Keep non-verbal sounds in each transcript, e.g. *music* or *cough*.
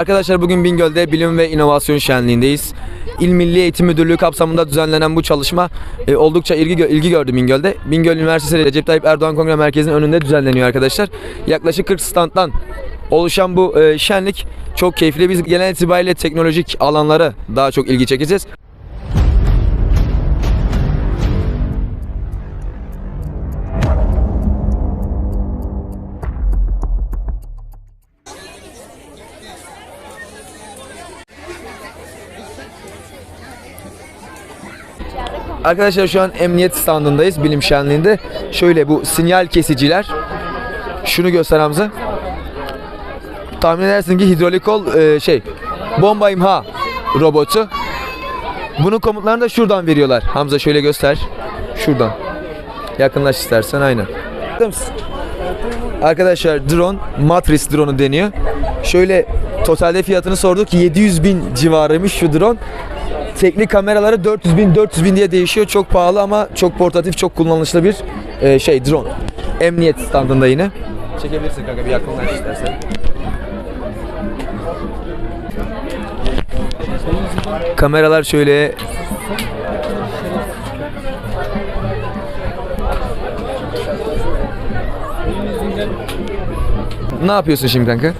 Arkadaşlar bugün Bingöl'de Bilim ve İnovasyon Şenliği'ndeyiz. İl Milli Eğitim Müdürlüğü kapsamında düzenlenen bu çalışma e, oldukça ilgi, ilgi gördü Bingöl'de. Bingöl Üniversitesi Recep Tayyip Erdoğan Kongre Merkezi'nin önünde düzenleniyor arkadaşlar. Yaklaşık 40 standtan oluşan bu e, şenlik çok keyifli. Biz genel itibariyle teknolojik alanlara daha çok ilgi çekeceğiz. Arkadaşlar şu an emniyet standındayız bilim şenliğinde. Şöyle bu sinyal kesiciler. Şunu göster Hamza. Tahmin edersin ki hidrolik ol e, şey bomba imha robotu. Bunun komutlarını da şuradan veriyorlar. Hamza şöyle göster. Şuradan. Yakınlaş istersen aynen. Arkadaşlar drone Matrix drone'u deniyor. Şöyle totalde fiyatını sorduk 700 bin civarıymış şu drone. Teknik kameraları 400 bin 400 bin diye değişiyor. Çok pahalı ama çok portatif, çok kullanışlı bir e, şey drone. Emniyet standında yine. Çekebilirsin kanka bir yakınlaş istersen. Kameralar şöyle Ne yapıyorsun şimdi kanka?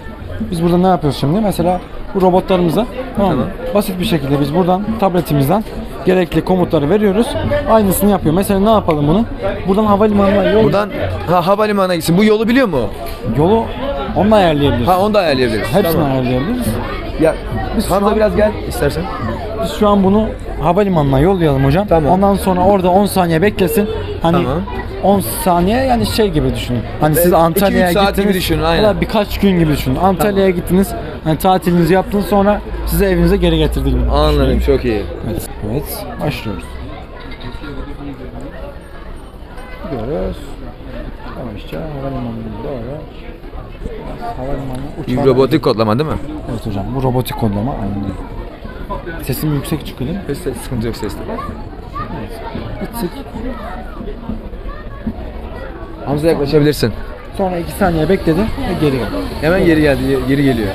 Biz burada ne yapıyoruz şimdi? Mesela bu robotlarımıza tamam mı? Basit bir şekilde biz buradan tabletimizden gerekli komutları veriyoruz. Aynısını yapıyor. Mesela ne yapalım bunu? Buradan havalimanına yol Buradan ha, havalimanına gitsin. Bu yolu biliyor mu? yolu onunla ayarlayabiliriz. Ha onu da ayarlayabiliriz. Hepsini Tamam. ayarlayabiliriz. Ya Biz Hamza şu an- biraz gel istersen. Biz şu an bunu havalimanına yollayalım hocam. Tamam. Ondan sonra orada 10 saniye beklesin. Hani Tamam. 10 saniye yani şey gibi düşünün. Hani siz Evet, Antalya'ya 2-3 saat gibi gittiniz. düşünün, aynen. da birkaç gün gibi düşünün. Antalya'ya gittiniz. Hani tatilinizi yaptınız sonra sizi evinize geri getirdi gibi. Anladım çok iyi. Evet, evet başlıyoruz. Gidiyoruz. Yavaşça havalimanına doğru. Havalimanına Bir uçağa... robotik kodlama değil mi? Evet hocam bu robotik kodlama aynen. Sesim yüksek çıkıyor değil mi? Ses, sıkıntı yok seste. Gittik. Hamza yaklaşabilirsin. Sonra 2 saniye bekledi ve geri geldi. Hemen geri geldi, geri geliyor.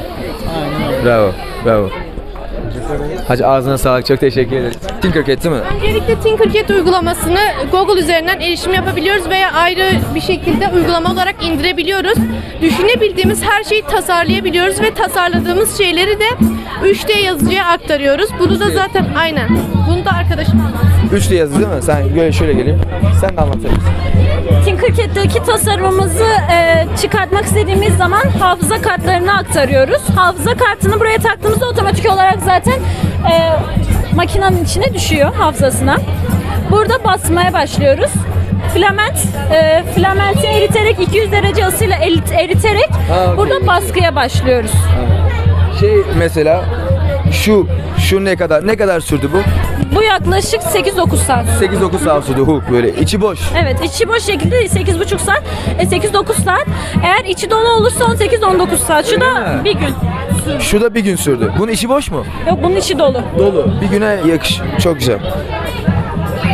Bravo, bravo. Hacı ağzına sağlık, çok teşekkür ederiz. Tinkercad değil mi? Öncelikle Tinkercad uygulamasını Google üzerinden erişim yapabiliyoruz veya ayrı bir şekilde uygulama olarak indirebiliyoruz. Düşünebildiğimiz her şeyi tasarlayabiliyoruz ve tasarladığımız şeyleri de 3D yazıcıya aktarıyoruz. Bunu da zaten aynen. Bunu da arkadaşım anlatsın. Üçlü yazı değil mi? Sen böyle şöyle geleyim. Sen de anlatabilirsin. Tinkercad'daki tasarımımızı e, çıkartmak istediğimiz zaman hafıza kartlarına aktarıyoruz. Hafıza kartını buraya taktığımızda otomatik olarak zaten e, makinenin içine düşüyor hafızasına. Burada basmaya başlıyoruz. Filament, e, filamenti eriterek 200 derece ısıyla erit- eriterek Ha, okey. burada baskıya başlıyoruz. Şey mesela şu şu ne kadar ne kadar sürdü bu? Bu yaklaşık 8-9 saat. 8-9 saat sürdü hook böyle içi boş. Evet içi boş şekilde 8,5 saat, e, 8-9 saat. Eğer içi dolu olursa 18-19 saat. Şu da mi? bir gün. Şu da bir gün sürdü. Bunun içi boş mu? Yok bunun içi dolu. Dolu. Bir güne yakış. Çok güzel.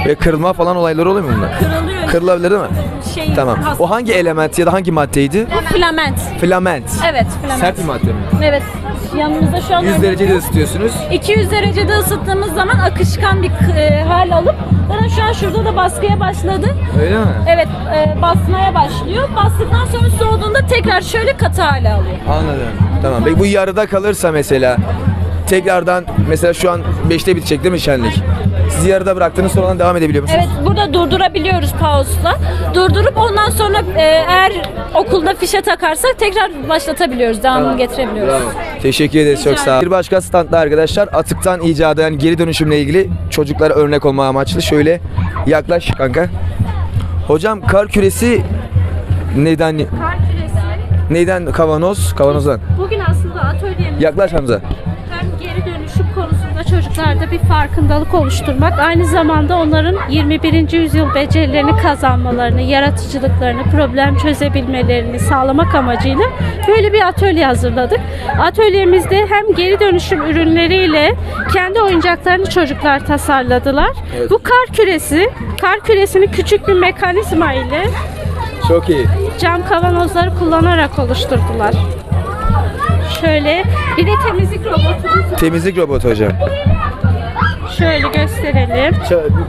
Ve kırılma falan olayları oluyor mu bunda? Kırılıyor. Kırılabilir değil mi? şey, Tamam. O hangi element ya da hangi maddeydi? filament. Filament. Evet filament. Sert bir madde mi? Evet. Yanımızda şu an 100 örnek derecede ısıtıyorsunuz. 200 derecede ısıttığımız zaman akışkan bir e, hal alıp zaten şu an şurada da baskıya başladı. Öyle mi? Evet e, basmaya başlıyor. Bastıktan sonra soğuduğunda tekrar şöyle katı hale alıyor. Anladım. Tamam. Peki bu yarıda kalırsa mesela tekrardan mesela şu an 5'te bitecek değil mi şenlik? Siz yarıda bıraktınız sonradan devam edebiliyor musunuz? Evet burada durdurabiliyoruz pauzla. Durdurup ondan sonra e, eğer okulda fişe takarsak tekrar başlatabiliyoruz. Devamını getirebiliyoruz. Bravo. Teşekkür ederiz çok sağ olun. Bir başka standda arkadaşlar atıktan icada yani geri dönüşümle ilgili çocuklara örnek olma amaçlı şöyle yaklaş kanka. Hocam kar küresi neden Kar küresi. neyden kavanoz kavanozdan Bugün aslında atölyemiz yaklaş Hamza. Çocuklarda bir farkındalık oluşturmak, aynı zamanda onların 21. yüzyıl becerilerini kazanmalarını, yaratıcılıklarını, problem çözebilmelerini sağlamak amacıyla böyle bir atölye hazırladık. Atölyemizde hem geri dönüşüm ürünleriyle kendi oyuncaklarını çocuklar tasarladılar. Evet. Bu kar küresi, kar küresini küçük bir mekanizma ile Çok iyi. cam kavanozları kullanarak oluşturdular. Şöyle bir de temizlik robotumuz var. Temizlik robotu hocam. Şöyle gösterelim.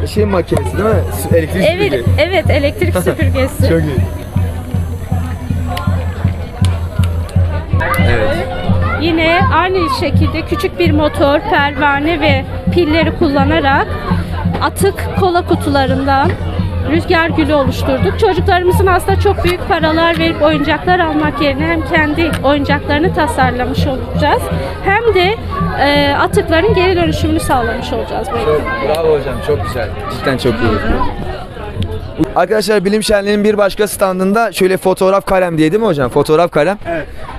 Şey makinesi değil mi? Elektrik Evet, evet elektrik *laughs* süpürgesi. Çok iyi. Evet. Yine aynı şekilde küçük bir motor, pervane ve pilleri kullanarak atık kola kutularından rüzgar gülü oluşturduk. Çocuklarımızın aslında çok büyük paralar verip oyuncaklar almak yerine hem kendi oyuncaklarını tasarlamış olacağız hem de e, atıkların geri dönüşümünü sağlamış olacağız. böylelikle. Bravo hocam çok güzel. Cidden çok iyi. Arkadaşlar Bilim Şenliği'nin bir başka standında şöyle fotoğraf kalem diye değil mi hocam? Fotoğraf kalem.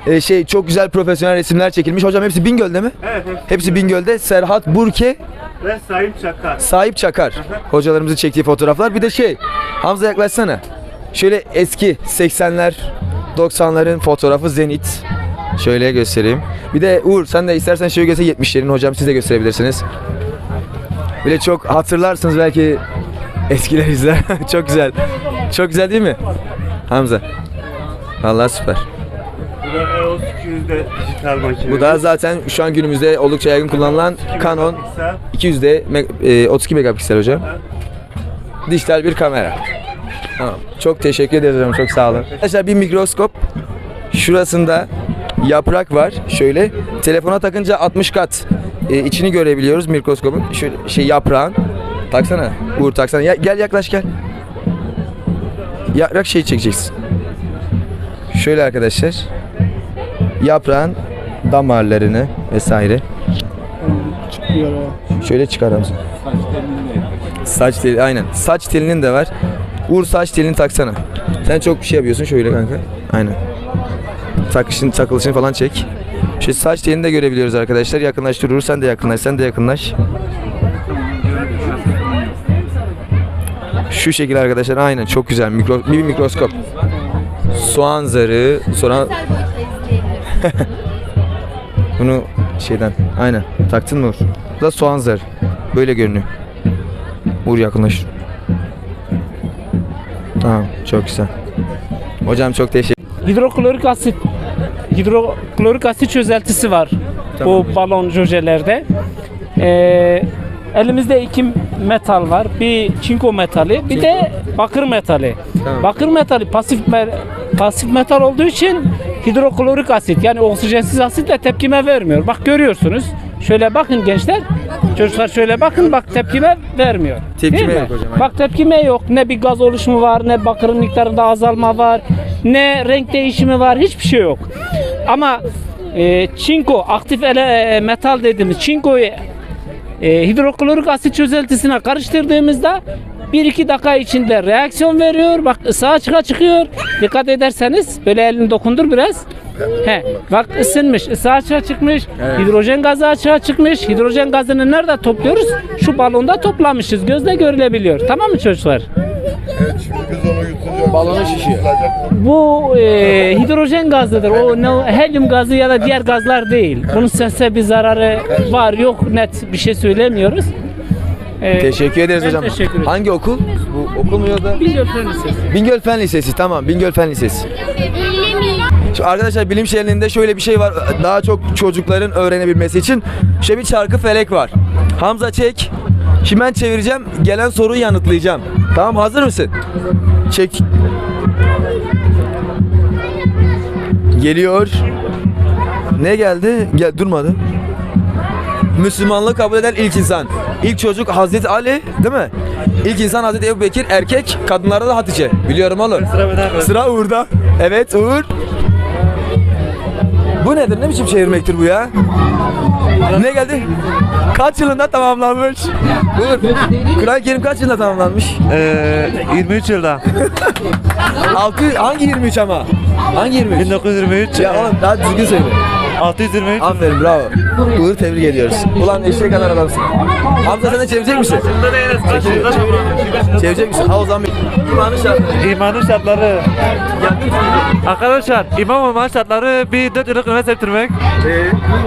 Evet. şey çok güzel profesyonel resimler çekilmiş. Hocam hepsi Bingöl'de mi? Evet, evet. Hepsi Bingöl'de. Serhat Burke, Ve Sayın Çakar. Sahip Çakar. Hocalarımızın çektiği fotoğraflar. Bir de şey, Hamza yaklaşsana. Şöyle eski 80'ler, 90'ların fotoğrafı Zenit. Şöyle göstereyim. Bir de Uğur sen de istersen şöyle göster 70'lerin hocam siz de gösterebilirsiniz. Bile çok hatırlarsınız belki eskiler izler. *laughs* çok güzel. Çok güzel değil mi? Hamza. Vallahi süper. EOS 200'de dijital makine. Bu da zaten şu an günümüzde oldukça yaygın kullanılan Canon 200'de me- e, 32 megapiksel hocam. Dijital bir kamera. Tamam. Çok teşekkür ederiz hocam. Çok sağ olun. Arkadaşlar bir mikroskop. Şurasında yaprak var. Şöyle telefona takınca 60 kat e, içini görebiliyoruz mikroskopun. Şöyle şey yaprağın. Taksana. Uğur taksana. Ya, gel yaklaş gel. Yaprak şey çekeceksin. Şöyle arkadaşlar. Yaprağın damarlarını vesaire. Şöyle çıkar Hamza. Saç teli aynen. Saç telinin de var. Uğur saç telini taksana. Sen çok bir şey yapıyorsun şöyle kanka. Aynen. Takışın takılışını falan çek. Şu saç telini de görebiliyoruz arkadaşlar. Yakınlaştır Uğur sen de yakınlaş. Sen de yakınlaş. Şu şekilde arkadaşlar aynen çok güzel mikro, bir mikroskop. Soğan zarı, sonra *laughs* bunu şeyden aynen taktın mı Uğur? Bu da soğan zarı. Böyle görünüyor. Uğur yakınlaş. Tamam çok güzel. Hocam çok teşekkür hidroklorik asit hidroklorik asit çözeltisi var bu balon jojelerde. Ee, elimizde iki metal var. Bir çinko metali, bir de bakır metali. Tamam. Bakır metali pasif pasif metal olduğu için hidroklorik asit yani oksijensiz asitle tepkime vermiyor. Bak görüyorsunuz. Şöyle bakın gençler. Çocuklar şöyle bakın bak tepkime vermiyor. Tepkime yok hocam. Bak tepkime yok. Ne bir gaz oluşumu var, ne bakırın miktarında azalma var, ne renk değişimi var. Hiçbir şey yok. Ama e, çinko, aktif ele, e, metal dediğimiz çinkoyu e, hidroklorik asit çözeltisine karıştırdığımızda 1-2 dakika içinde reaksiyon veriyor. Bak ısı açığa çıkıyor. Dikkat ederseniz böyle elini dokundur biraz. He, bak ısınmış, ısı açığa çıkmış, hidrojen gazı açığa çıkmış. Hidrojen gazını nerede topluyoruz? Şu balonda toplamışız. Gözle görülebiliyor. Tamam mı çocuklar? Balonu şişiyor. Bu e, hidrojen gazıdır. O ne, helyum gazı ya da diğer gazlar değil. Bunun sese bir zararı var yok net bir şey söylemiyoruz. E, Teşekkür ederiz Ben hocam. teşekkür ederim. Hangi okul? Bu okul mu ya da? Bingöl Fen Lisesi. Bingöl Fen Lisesi tamam Bingöl Fen Lisesi. Şu arkadaşlar bilim şehrinde şöyle bir şey var. Daha çok çocukların öğrenebilmesi için şöyle bir çarkı felek var. Hamza çek. Şimdi ben çevireceğim. Gelen soruyu yanıtlayacağım. Tamam hazır mısın? Çek. Geliyor. Ne geldi? Gel durmadı. Müslümanlığı kabul eden ilk insan. İlk çocuk Hazreti Ali değil mi? İlk insan Hazreti Ebu Bekir erkek, kadınlarda da Hatice. Biliyorum oğlum. Sıra benden Sıra Uğur'da. Evet Uğur. Bu nedir? Ne biçim çevirmektir bu ya? Ne geldi? Kaç yılında tamamlanmış? Uğur. Kur'an-ı Kerim kaç yılında tamamlanmış? Ee, 23 yılda. Altı, hangi 23 ama? Hangi 23? 1923. Ya oğlum daha düzgün söyle. 623. Aferin bravo. Uğur tebrik ediyoruz. Ulan eşeğe kadar adamsın. Hamza sen de çevirecek misin? Çevirecek misin? Ha o zaman imanı şart. İmanın şartları. Arkadaşlar imam olma şartları bir 4 yıllık üniversite bitirmek.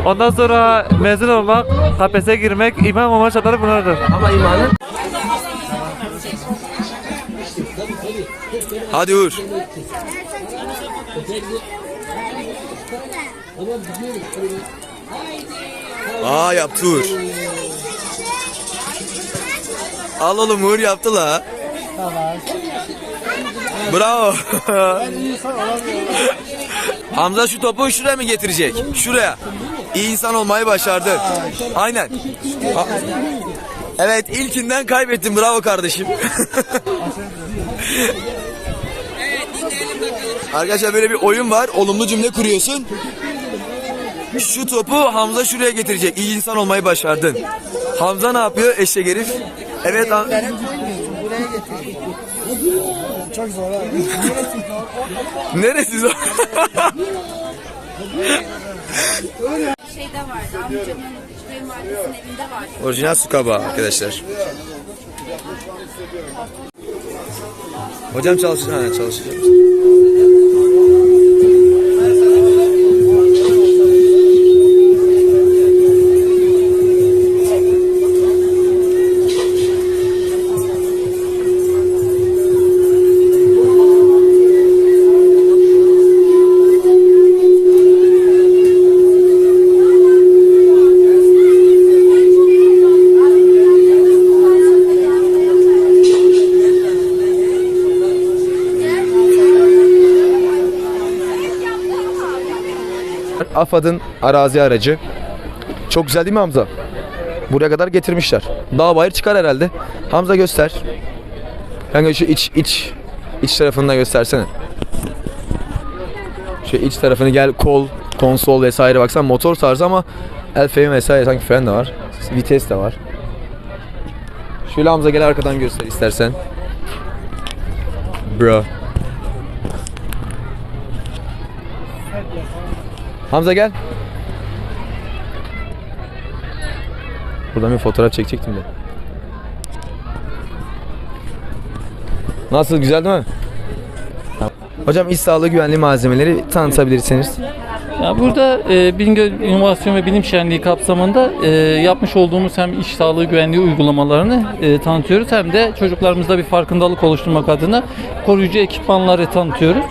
Ondan sonra mezun olmak, KPSS'ye girmek, imam olma şartları bunlardır. Ama imanın... Hadi Uğur. Aa yaptı Uğur. Al oğlum Uğur yaptı la. Bravo. *laughs* Hamza şu topu şuraya mı getirecek? Şuraya. İyi insan olmayı başardı. Aynen. Ha- Evet ilkinden kaybettin. Bravo kardeşim. *laughs* Arkadaşlar böyle bir oyun var. Olumlu cümle kuruyorsun. Şu topu Hamza şuraya getirecek. İyi insan olmayı başardın. Hamza ne yapıyor? Eşek herif. Evet. Ham- Çok zor abi. Neresi zor? şeyde vardı. Amcamın kayınvalidesinin evinde vardı. Orijinal su kabağı arkadaşlar. Hocam çalışır. Ha çalışacağım. AFAD'ın arazi aracı. Çok güzel değil mi Hamza? Buraya kadar getirmişler. Dağ bayır çıkar herhalde. Hamza göster. Kanka şu iç iç iç tarafını da göstersene. Şu iç tarafını gel kol, konsol vesaire baksan motor tarzı ama el freni vesaire sanki fren de var. Vites de var. Şöyle Hamza gel arkadan göster istersen. Bro. Hamza gel. Buradan bir fotoğraf çekecektim de. Nasıl güzel değil mi? Hocam iş sağlığı güvenliği malzemeleri tanıtabilirsiniz. Ya burada e, Bingöl İnovasyon ve Bilim Şenliği kapsamında e, yapmış olduğumuz hem iş sağlığı güvenliği uygulamalarını e, tanıtıyoruz hem de çocuklarımızda bir farkındalık oluşturmak adına koruyucu ekipmanları tanıtıyoruz.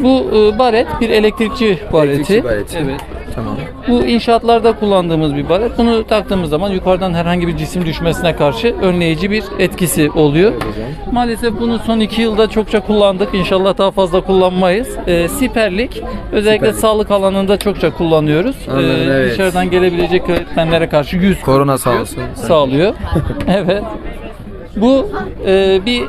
Bu e, baret bir elektrikçi bareti. Elektrikçi bareti. Evet. Tamam. Bu inşaatlarda kullandığımız bir baret. Bunu taktığımız zaman yukarıdan herhangi bir cisim düşmesine karşı önleyici bir etkisi oluyor. Maalesef bunu son iki yılda çokça kullandık. İnşallah daha fazla kullanmayız. E, siperlik özellikle Siperlik. sağlık alanında çokça kullanıyoruz. Anladım, Ee, evet. Dışarıdan gelebilecek öğretmenlere karşı yüz Korona sağ olsun. sağlıyor. *laughs* evet. Bu e, bir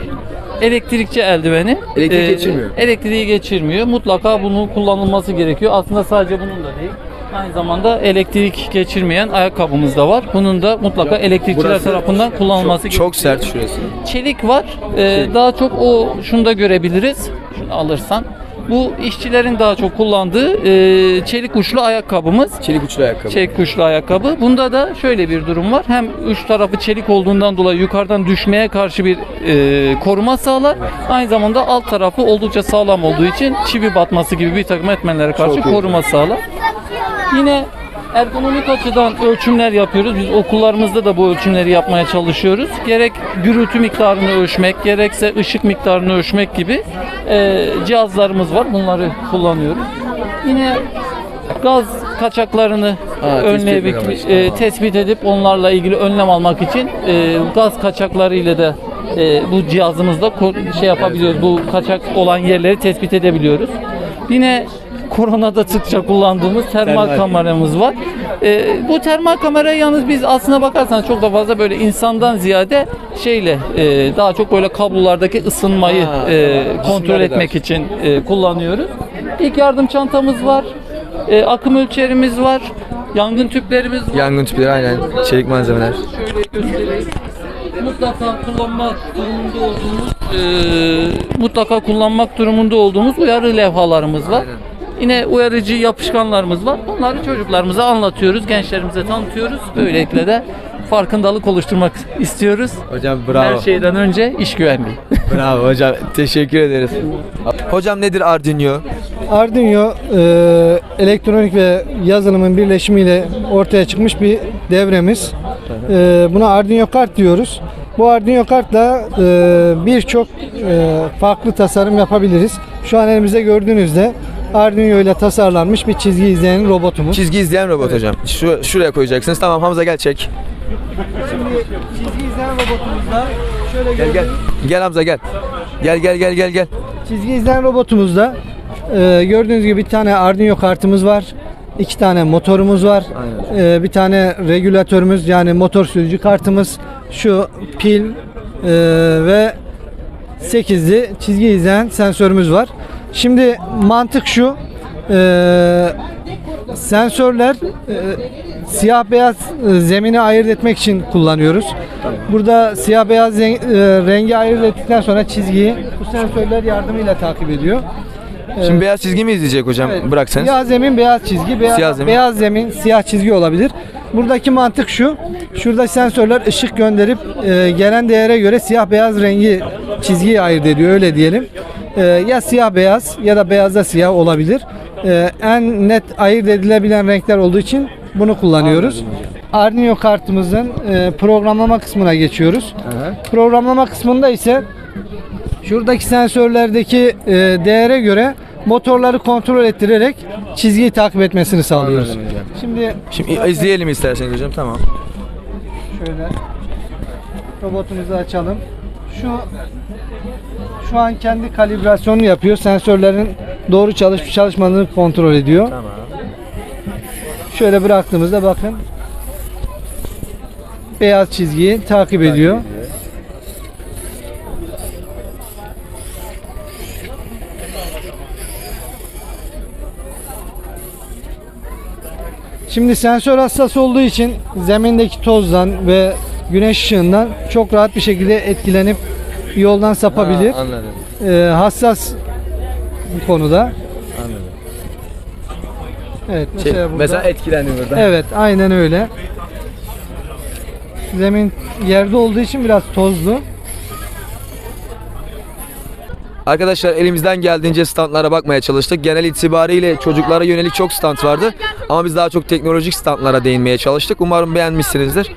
elektrikçi eldiveni. Elektrik geçirmiyor. Elektriği geçirmiyor. Mutlaka bunun kullanılması gerekiyor. Aslında sadece bunun da değil. Aynı zamanda elektrik geçirmeyen ayakkabımız da var. Bunun da mutlaka elektrikçiler Burası tarafından kullanılması gerekiyor. Çok sert şurası. Çelik var. Ee, daha çok o şunu da görebiliriz. Şunu alırsan. Bu işçilerin daha çok kullandığı e, çelik uçlu ayakkabımız. Çelik uçlu ayakkabı. Çelik kuşlu ayakkabı. Bunda da şöyle bir durum var. Hem üç tarafı çelik olduğundan dolayı yukarıdan düşmeye karşı bir e, koruma sağlar. Aynı zamanda alt tarafı oldukça sağlam olduğu için çivi batması gibi bir takım etmenlere karşı Çok koruma sağlar. Yine ergonomik açıdan ölçümler yapıyoruz. Biz okullarımızda da bu ölçümleri yapmaya çalışıyoruz. Gerek gürültü miktarını ölçmek, gerekse ışık miktarını ölçmek gibi e, cihazlarımız var. Bunları kullanıyoruz. Yine gaz kaçaklarını Ha, tespit önleyebilmek, amaçlı. e, tespit edip onlarla ilgili önlem almak için e, gaz kaçakları ile de e, bu cihazımızla ko- şey yapabiliyoruz. Bu kaçak olan yerleri tespit edebiliyoruz. Yine koronada sıkça kullandığımız termal, Termal. kameramız var. E, bu termal kamera yalnız biz aslına bakarsanız çok da fazla böyle insandan ziyade şeyle e, daha çok böyle kablolardaki ısınmayı Ha, e, tamam. kontrol Isınma etmek için e, kullanıyoruz. İlk yardım çantamız var. E, akım ölçerimiz var. Yangın tüplerimiz var. Yangın tüpleri aynen. Çelik malzemeler. Şöyle göstereyim. Mutlaka kullanmak durumunda olduğumuz e, mutlaka kullanmak durumunda olduğumuz uyarı levhalarımız var. Yine uyarıcı yapışkanlarımız var. Bunları çocuklarımıza anlatıyoruz, gençlerimize tanıtıyoruz. Böylelikle de farkındalık oluşturmak istiyoruz. Hocam Her bravo. şeyden önce iş güvenliği. *laughs* Bravo hocam. Teşekkür ederiz. Hocam nedir Arduino? Arduino e, elektronik ve yazılımın birleşimiyle ortaya çıkmış bir devremiz. E, buna Arduino kart diyoruz. Bu Arduino kartla e, birçok e, farklı tasarım yapabiliriz. Şu an elimizde gördüğünüzde Arduino ile tasarlanmış bir çizgi izleyen robotumuz. Çizgi izleyen robot hocam. Şu, şuraya koyacaksınız. Tamam Hamza gel çek. Şimdi çizgi izleyen robotumuzda şöyle Gel gel. Gel Hamza gel. Gel gel gel gel gel. Çizgi izleyen robotumuzda e, gördüğünüz gibi bir tane Arduino kartımız var. iki tane motorumuz var. E, bir tane regülatörümüz yani motor sürücü kartımız. Şu pil e, ve 8'li çizgi izleyen sensörümüz var. Şimdi mantık şu. E, sensörler e, siyah beyaz e, zemini ayırt etmek için kullanıyoruz. Burada siyah beyaz zen- e, rengi ayırt ettikten sonra çizgiyi bu sensörler yardımıyla takip ediyor. Şimdi beyaz çizgi mi izleyecek hocam? Evet, Bıraksanız. Siyah zemin beyaz çizgi, beyaz, Siyah zemin. beyaz zemin siyah çizgi olabilir. Buradaki mantık şu. Şurada sensörler ışık gönderip e, gelen değere göre siyah beyaz rengi çizgiyi ayırt ediyor öyle diyelim. E, ya siyah beyaz ya da beyazda siyah olabilir. E, en net ayırt edilebilen renkler olduğu için bunu kullanıyoruz. Arduino kartımızın e, programlama kısmına geçiyoruz. Programlama kısmında ise Şuradaki sensörlerdeki e, değere göre motorları kontrol ettirerek çizgiyi takip etmesini sağlıyoruz. Anladım hocam. Şimdi Şimdi izleyelim isterseniz hocam. Tamam. şöyle robotumuzu açalım. Şu şu an kendi kalibrasyonunu yapıyor. Sensörlerin doğru çalışıp çalışmadığını kontrol ediyor. Tamam. Şöyle bıraktığımızda bakın beyaz çizgiyi takip ediyor. Şimdi sensör hassas olduğu için zemindeki tozdan ve güneş ışığından çok rahat bir şekilde etkilenip yoldan sapabilir. Ha, anladım. Ee, hassas bu konuda. Anladım. Evet Şey, mesela burada. mesela etkilendim burada. Evet, aynen öyle. Zemin yerde olduğu için biraz tozlu. Arkadaşlar elimizden geldiğince standlara bakmaya çalıştık. Genel itibariyle çocuklara yönelik çok stand vardı. Ama biz daha çok teknolojik standlara değinmeye çalıştık. Umarım beğenmişsinizdir.